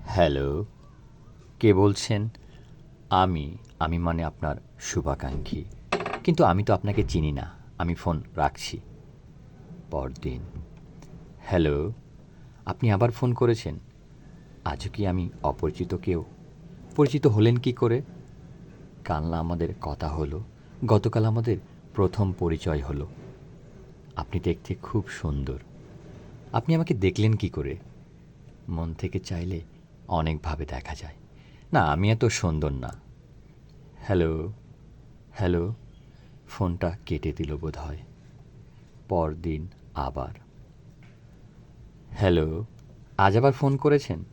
Hello. কে বলছেন? আমি আমি মানে আপনার শুভাকাঙ্ক্ষী। কিন্তু আমি তো আপনাকে চিনি না, আমি ফোন রাখছি। পরদিন। হ্যালো, আপনি আবার ফোন করেছেন? আজও কি আমি অপরিচিত কেউ? পরিচিত হলেন কি করে? কাল না আমাদের কথা হলো, গতকাল আমাদের প্রথম পরিচয় হলো। আপনি দেখতে খুব সুন্দর। আপনি আমাকে দেখলেন কি করে? মন থেকে চাইলে অনেকভাবে দেখা যায়। না, আমি এত সুন্দর না। হ্যালো হ্যালো, ফোনটা কেটে দিল বোধ হয় পরদিন আবার। হ্যালো, আজ আবার ফোন করেছেন?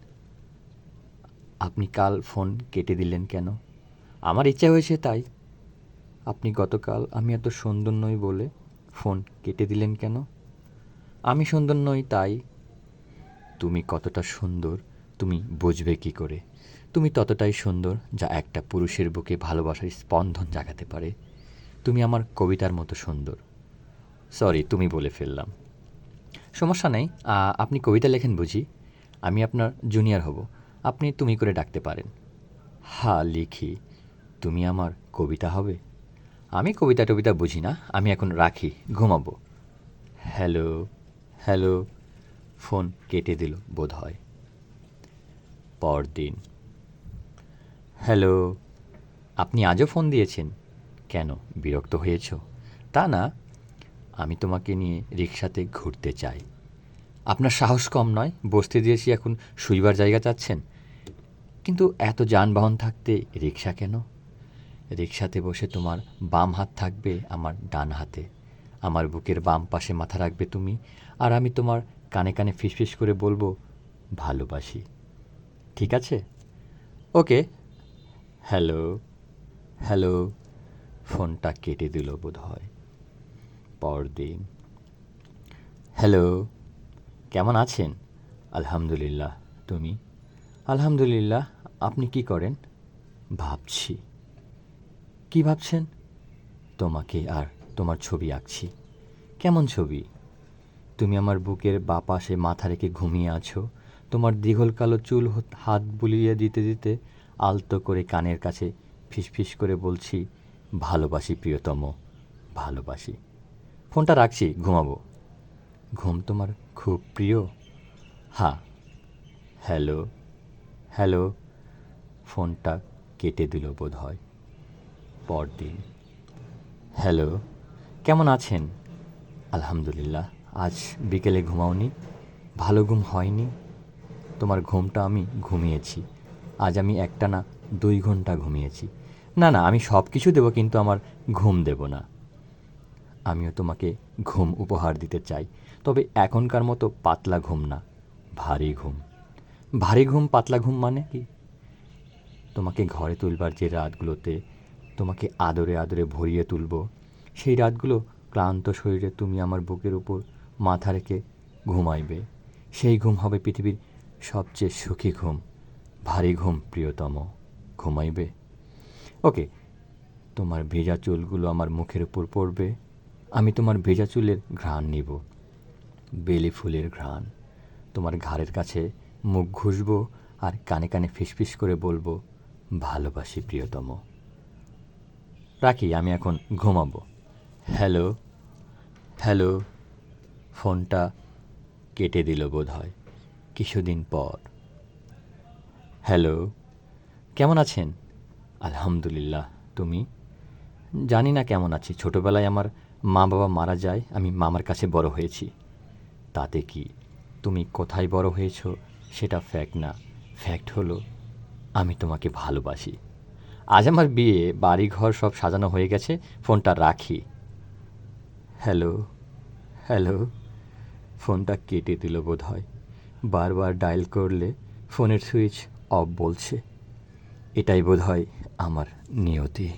আপনি কাল ফোন কেটে দিলেন কেন? আমার ইচ্ছা হয়েছে তাই। আপনি গতকাল আমি এত সুন্দর নই বলে ফোন কেটে দিলেন কেন? আমি সুন্দর নই তাই। তুমি কতটা সুন্দর তুমি বুঝবে কি করে? তুমি ততটাই সুন্দর যা একটা পুরুষের বুকে ভালোবাসার স্পন্দন জাগাতে পারে। তুমি আমার কবিতার মতো সুন্দর। সরি তুমি বলে ফেললাম। সমস্যা নেই আপনি কবিতা লেখেন বুঝি। আমি আপনার জুনিয়র হব। আপনি তুমি করে ডাকতে পারেন। হা, লিখি। তুমি আমার কবিতা হবে? আমি কবিতা টবিতা বুঝি না, আমি এখন রাখি, ঘুমাবো। হ্যালো হ্যালো ফোন কেটে দিল বোধ হয় পরদিন। হ্যালো, আপনি আজও ফোন দিয়েছেন? কেন, বিরক্ত হয়েছ? তা না, আমি তোমাকে নিয়ে রিক্সাতে ঘুরতে চাই। আপনার সাহস কম নয়, বসতে দিয়েছি এখন, শুইবার জায়গা চাচ্ছেন? কিন্তু এত যানবাহন থাকতে রিক্সা কেন? রিক্সাতে বসে তোমার বাম হাত থাকবে আমার ডান হাতে, আমার বুকের বাম পাশে মাথা রাখবে তুমি, আর আমি তোমার কানে কানে ফিসফিস করে বলব, ভালোবাসি। ঠিক আছে? ওকে। হ্যালো। হ্যালো। ফোনটা কেটে দিল বোধ হয় পরদিন। হ্যালো। কেমন আছেন? আলহামদুলিল্লাহ। তুমি? আলহামদুলিল্লাহ। আপনি কি করেন? ভাবছি। কি ভাবছেন? তোমাকে আর তোমার ছবি আঁকছি। কেমন ছবি? তুমি আমার বুকের বা পাশে মাথা রেখে ঘুমিয়ে আছো। তোমার দীঘল কালো চুল হত- বুলিয়ে দিতে দিতে আলতো করে কানের কাছে ফিসফিস করে বলছি, ভালোবাসি প্রিয়তম, ভালোবাসি। ফোনটা রাখছি, ঘুমাবো। ঘুম তোমার খুব প্রিয়? হ্যাঁ। হ্যালো? হ্যালো? ফোনটা কেটে দিল বোধ হয় পরদিন। হ্যালো? কেমন আছেন? আলহামদুলিল্লাহ। আজ বিকেলে ঘুমাওনি? ভালো ঘুম হয়নি? তোমার ঘুমটা আমি ঘুমিয়েছি। আজ আমি একটা না দুই ঘণ্টা ঘুমিয়েছি। না না, আমি সব কিছু দেবো, কিন্তু আমার ঘুম দেব না। আমিও তোমাকে ঘুম উপহার দিতে চাই, তবে এখনকার মতো পাতলা ঘুম না, ভারী ঘুম। ভারী ঘুম পাতলা ঘুম মানে কি? তোমাকে ঘরে তুলবার যে রাতগুলোতে তোমাকে আদরে আদরে ভরিয়ে তুলব, সেই রাতগুলো ক্লান্ত শরীরে তুমি আমার বুকের উপর মাথা রেখে ঘুমাইবে। সেই ঘুম হবে পৃথিবীর সবচেয়ে সুখী ঘুম, ভারী ঘুম প্রিয়তম ঘুমাইবে। ওকে, তোমার ভেজা চুলগুলো আমার মুখের উপর পড়বে। আমি তোমার ভেজা চুলের ঘ্রাণ নিব, বেলি ফুলের ঘ্রাণ। তোমার ঘাড়ের কাছে মুখ ঘুষবো আর কানে কানে ফিসফিস করে বলব, ভালোবাসি প্রিয়তম। রাখি, আমি এখন ঘুমাবো। হ্যালো হ্যালো, ফোনটা কেটে দিল বোধ হয় কিছুদিন পর। হ্যালো, কেমন আছেন? আলহামদুলিল্লাহ, তুমি? জানি না কেমন আছি। ছোটোবেলায় আমার মা বাবা মারা যায়, আমি মামার কাছে বড় হয়েছি। তাতে কি তুমি কোথায় বড় হয়েছ সেটা ফ্যাক্ট না। ফ্যাক্ট হলো, আমি তোমাকে ভালোবাসি। আজ আমার বিয়ে বাড়ি ঘর সব সাজানো হয়ে গেছে, ফোনটা রাখি। হ্যালো হ্যালো, ফোনটা কেটে দিল বোধ হয় বারবার ডায়াল করলে ফোনের সুইচ অফ বলছে। এটাই বোধ হয় আমার নিয়তি।